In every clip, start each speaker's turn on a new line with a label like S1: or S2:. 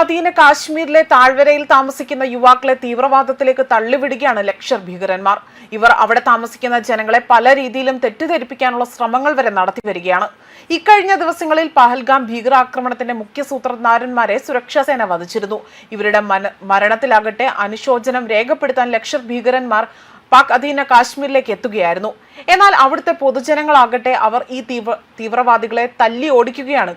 S1: അധീന കാശ്മീരിലെ താഴ്വരയിൽ താമസിക്കുന്ന യുവാക്കളെ തീവ്രവാദത്തിലേക്ക് തള്ളിവിടുകയാണ് ലക്ഷർ ഭീകരന്മാർ. ഇവർ അവിടെ താമസിക്കുന്ന ജനങ്ങളെ പല രീതിയിലും തെറ്റിദ്ധരിപ്പിക്കാനുള്ള ശ്രമങ്ങൾ വരെ നടത്തി വരികയാണ്. ഇക്കഴിഞ്ഞ ദിവസങ്ങളിൽ പഹൽഗാം ഭീകരാക്രമണത്തിന്റെ മുഖ്യ സൂത്രധാരന്മാരെ സുരക്ഷാസേന വധിച്ചിരുന്നു. ഇവരുടെ മരണത്തിലാകട്ടെ അനുശോചനം രേഖപ്പെടുത്താൻ ലക്ഷർ ഭീകരന്മാർ പാക് അധീന കാശ്മീരിലേക്ക് എത്തുകയായിരുന്നു. എന്നാൽ അവിടുത്തെ പൊതുജനങ്ങളാകട്ടെ അവർ ഈ തീവ്ര തീവ്രവാദികളെ തല്ലി ഓടിക്കുകയാണ്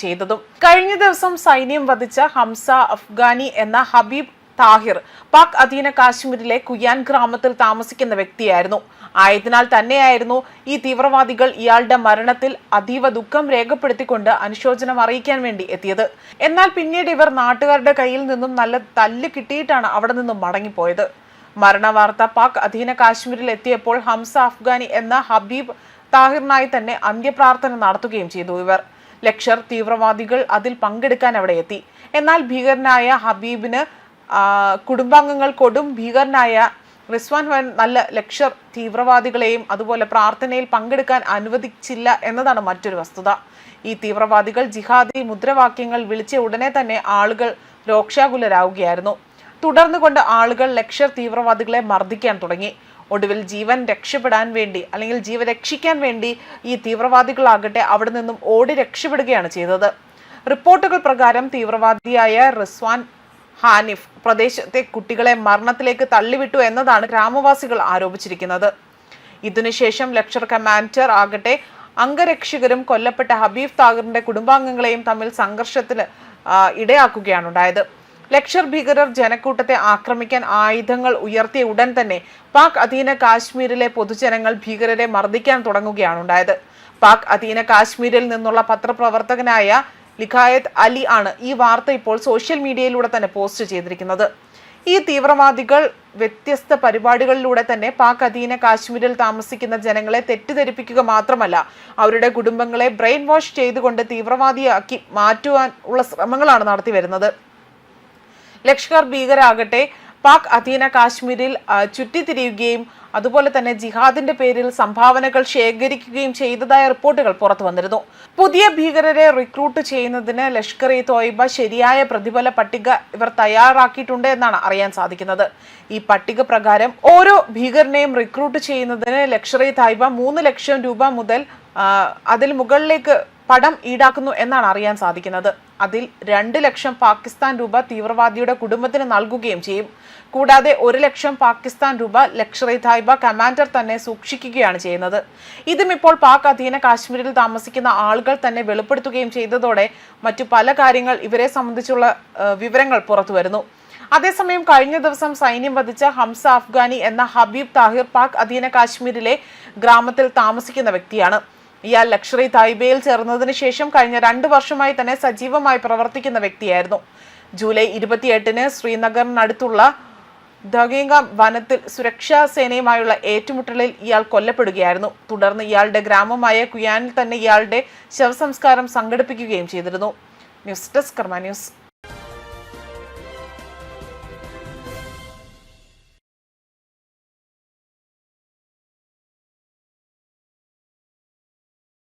S1: ചെയ്തതും. കഴിഞ്ഞ ദിവസം സൈന്യം വധിച്ച ഹംസ അഫ്ഗാനി എന്ന ഹബീബ് താഹിർ പാക് അധീന കാശ്മീരിലെ കുയാൻ ഗ്രാമത്തിൽ താമസിക്കുന്ന വ്യക്തിയായിരുന്നു. ആയതിനാൽ തന്നെയായിരുന്നു ഈ തീവ്രവാദികൾ ഇയാളുടെ മരണത്തിൽ അതീവ ദുഃഖം രേഖപ്പെടുത്തിക്കൊണ്ട് അനുശോചനം അറിയിക്കാൻ വേണ്ടി എത്തിയത്. എന്നാൽ പിന്നീട് ഇവർ നാട്ടുകാരുടെ കയ്യിൽ നിന്നും നല്ല തല്ല് കിട്ടിയിട്ടാണ് അവിടെ നിന്നും മടങ്ങിപ്പോയത്. മരണവാർത്ത പാക് അധീന കാശ്മീരിൽ എത്തിയപ്പോൾ ഹംസ അഫ്ഗാനി എന്ന ഹബീബ് താഹിറിനായി തന്നെ അന്ത്യപ്രാർത്ഥന നടത്തുകയും ചെയ്തു ഇവർ. ലക്ഷർ തീവ്രവാദികൾ അതിൽ പങ്കെടുക്കാൻ അവിടെ എത്തി. എന്നാൽ ഭീകരനായ ഹബീബിന് കുടുംബാംഗങ്ങൾ കൊടും ഭീകരനായ റിസ്വാൻ വൻ നല്ല ലക്ഷർ തീവ്രവാദികളെയും അതുപോലെ പ്രാർത്ഥനയിൽ പങ്കെടുക്കാൻ അനുവദിച്ചില്ല എന്നതാണ് മറ്റൊരു വസ്തുത. ഈ തീവ്രവാദികൾ ജിഹാദി മുദ്രാവാക്യങ്ങൾ വിളിച്ച ഉടനെ തന്നെ ആളുകൾ രോക്ഷാകുലരാകുകയായിരുന്നു തുടർന്നുകൊണ്ട് ആളുകൾ ലക്ഷർ തീവ്രവാദികളെ മർദ്ദിക്കാൻ തുടങ്ങി. ഒടുവിൽ ജീവൻ രക്ഷപ്പെടാൻ വേണ്ടി അല്ലെങ്കിൽ ജീവൻ രക്ഷിക്കാൻ വേണ്ടി ഈ തീവ്രവാദികളാകട്ടെ അവിടെ നിന്നും ഓടി രക്ഷപ്പെടുകയാണ് ചെയ്തത്. റിപ്പോർട്ടുകൾ പ്രകാരം തീവ്രവാദിയായ റിസ്വാൻ ഹാനിഫ് പ്രദേശത്തെ കുട്ടികളെ മരണത്തിലേക്ക് തള്ളിവിട്ടു എന്നതാണ് ഗ്രാമവാസികൾ ആരോപിച്ചിരിക്കുന്നത്. ഇതിനുശേഷം ലക്ഷർ കമാൻഡർ ആകട്ടെ അംഗരക്ഷകരും കൊല്ലപ്പെട്ട ഹബീബ് താഗറിന്റെ കുടുംബാംഗങ്ങളെയും തമ്മിൽ സംഘർഷത്തിന് ഇടയാക്കുകയാണ് ഉണ്ടായത്. ലക്ഷർ ഭീകരർ ജനക്കൂട്ടത്തെ ആക്രമിക്കാൻ ആയുധങ്ങൾ ഉയർത്തിയ ഉടൻ തന്നെ പാക് അധീന കാശ്മീരിലെ പൊതുജനങ്ങൾ ഭീകരരെ മർദ്ദിക്കാൻ തുടങ്ങുകയാണ് ഉണ്ടായത്. പാക് അധീന കാശ്മീരിൽ നിന്നുള്ള പത്രപ്രവർത്തകനായ ലിഖായത്ത് അലി ആണ് ഈ വാർത്ത ഇപ്പോൾ സോഷ്യൽ മീഡിയയിലൂടെ തന്നെ പോസ്റ്റ് ചെയ്തിരിക്കുന്നത്. ഈ തീവ്രവാദികൾ വ്യത്യസ്ത പരിപാടികളിലൂടെ തന്നെ പാക് അധീന കാശ്മീരിൽ താമസിക്കുന്ന ജനങ്ങളെ തെറ്റിദ്ധരിപ്പിക്കുക മാത്രമല്ല അവരുടെ കുടുംബങ്ങളെ ബ്രെയിൻ വാഷ് ചെയ്തുകൊണ്ട് തീവ്രവാദിയാക്കി മാറ്റുവാൻ ഉള്ള ശ്രമങ്ങളാണ് നടത്തി വരുന്നത് ലഷ്കർ ഭീകരാകട്ടെ പാക് അധീന കാശ്മീരിൽ ചുറ്റിത്തിരിയുകയും അതുപോലെ തന്നെ ജിഹാദിന്റെ പേരിൽ സംഭാവനകൾ ശേഖരിക്കുകയും ചെയ്തതായ റിപ്പോർട്ടുകൾ പുറത്തു വന്നിരുന്നു. പുതിയ ഭീകരരെ റിക്രൂട്ട് ചെയ്യുന്നതിന് ലഷ്കർ ഇ തോയ്ബ ശരിയായ പ്രതിഫല പട്ടിക ഇവർ തയ്യാറാക്കിയിട്ടുണ്ട് എന്നാണ് അറിയാൻ സാധിക്കുന്നത്. ഈ പട്ടിക പ്രകാരം ഓരോ ഭീകരനെയും റിക്രൂട്ട് ചെയ്യുന്നതിന് ലഷ്കർ ഇ തോയ്ബ മൂന്ന് ലക്ഷം രൂപ മുതൽ അതിൽ മുകളിലേക്ക് പണം ഈടാക്കുന്നു എന്നാണ് അറിയാൻ സാധിക്കുന്നത്. അതിൽ രണ്ട് ലക്ഷം പാകിസ്ഥാൻ രൂപ തീവ്രവാദിയുടെ കുടുംബത്തിന് നൽകുകയും ചെയ്യും. കൂടാതെ ഒരു ലക്ഷം പാകിസ്ഥാൻ രൂപ ലക്ഷർ തായ്ബ കമാൻഡർ തന്നെ സൂക്ഷിക്കുകയാണ് ചെയ്യുന്നത്. ഇതും ഇപ്പോൾ പാക് അധീന കാശ്മീരിൽ താമസിക്കുന്ന ആളുകൾ തന്നെ വെളിപ്പെടുത്തുകയും ചെയ്തതോടെ മറ്റു പല കാര്യങ്ങൾ ഇവരെ സംബന്ധിച്ചുള്ള വിവരങ്ങൾ പുറത്തുവരുന്നു അതേസമയം കഴിഞ്ഞ ദിവസം സൈന്യം വധിച്ച ഹംസ അഫ്ഗാനി എന്ന ഹബീബ് താഹിർ പാക് അധീന കാശ്മീരിലെ ഗ്രാമത്തിൽ താമസിക്കുന്ന വ്യക്തിയാണ്. ഇയാൾ ലക്ഷറി തായ്ബയിൽ ചേർന്നതിന് ശേഷം കഴിഞ്ഞ രണ്ട് വർഷമായി തന്നെ സജീവമായി പ്രവർത്തിക്കുന്ന വ്യക്തിയായിരുന്നു. ജൂലൈ ഇരുപത്തിയെട്ടിന് ശ്രീനഗറിനടുത്തുള്ള ദഗേങ്ക വനത്തിൽ സുരക്ഷാ സേനയുമായുള്ള ഏറ്റുമുട്ടലിൽ ഇയാൾ കൊല്ലപ്പെടുകയായിരുന്നു. തുടർന്ന് ഇയാളുടെ ഗ്രാമമായ കുയാനിൽ തന്നെ ഇയാളുടെ ശവസംസ്കാരം സംഘടിപ്പിക്കുകയും ചെയ്തിരുന്നു. News desk Karma news.